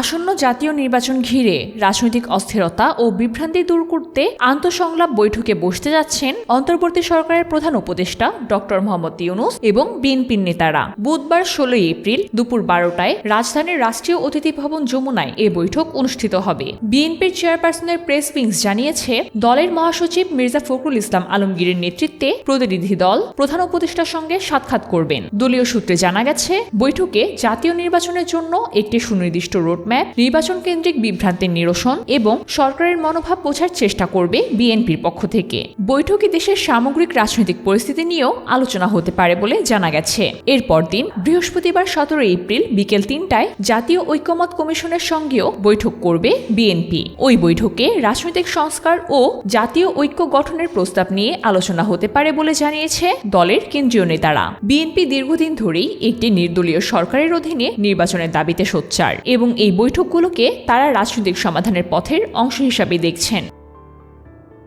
আসন্ন জাতীয় নির্বাচন ঘিরে রাজনৈতিক অস্থিরতা ও বিভ্রান্তি দূর করতে আন্তঃসংলাপ বৈঠকে বসতে যাচ্ছেন অন্তর্বর্তী সরকারের প্রধান উপদেষ্টা ডক্টর মোহাম্মদ ইউনুস এবং বিএনপির নেতারা। বুধবার ষোলোই এপ্রিল দুপুর বারোটায় রাজধানীর রাষ্ট্রীয় অতিথি ভবন যমুনায় এ বৈঠক অনুষ্ঠিত হবে। বিএনপির চেয়ারপারসনের প্রেস উইংস জানিয়েছে, দলের মহাসচিব মির্জা ফখরুল ইসলাম আলমগীরের নেতৃত্বে প্রতিনিধি দল প্রধান উপদেষ্টার সঙ্গে সাক্ষাৎ করবেন। দলীয় সূত্রে জানা গেছে, বৈঠকে জাতীয় নির্বাচনের জন্য একটি সুনির্দিষ্ট রোডম্যাপ নির্বাচন কেন্দ্রিক বিভ্রান্তির নিরসন এবং সরকারের মনোভাব বোঝার চেষ্টা করবে বিএনপির পক্ষ থেকে। বৈঠকে দেশের সামগ্রিক রাজনৈতিক পরিস্থিতি নিয়েও আলোচনা হতে পারে বলে জানা গেছে। এরপর দিন, বৃহস্পতিবার সতেরো এপ্রিল বিকেল তিনটায় জাতীয় ঐক্যমত কমিশনের সঙ্গেও বৈঠক করবে বিএনপি। ওই বৈঠকে রাজনৈতিক সংস্কার ও জাতীয় ঐক্য গঠনের প্রস্তাব নিয়ে আলোচনা হতে পারে বলে জানিয়েছে দলের কেন্দ্রীয় নেতারা। বিএনপি দীর্ঘদিন ধরেই একটি নির্দলীয় সরকারের অধীনে নির্বাচনের দাবিতে সোচ্চার এবং এই বৈঠকগুলোকে তারা রাজনৈতিক সমাধানের পথের অংশ হিসাবে দেখছেন।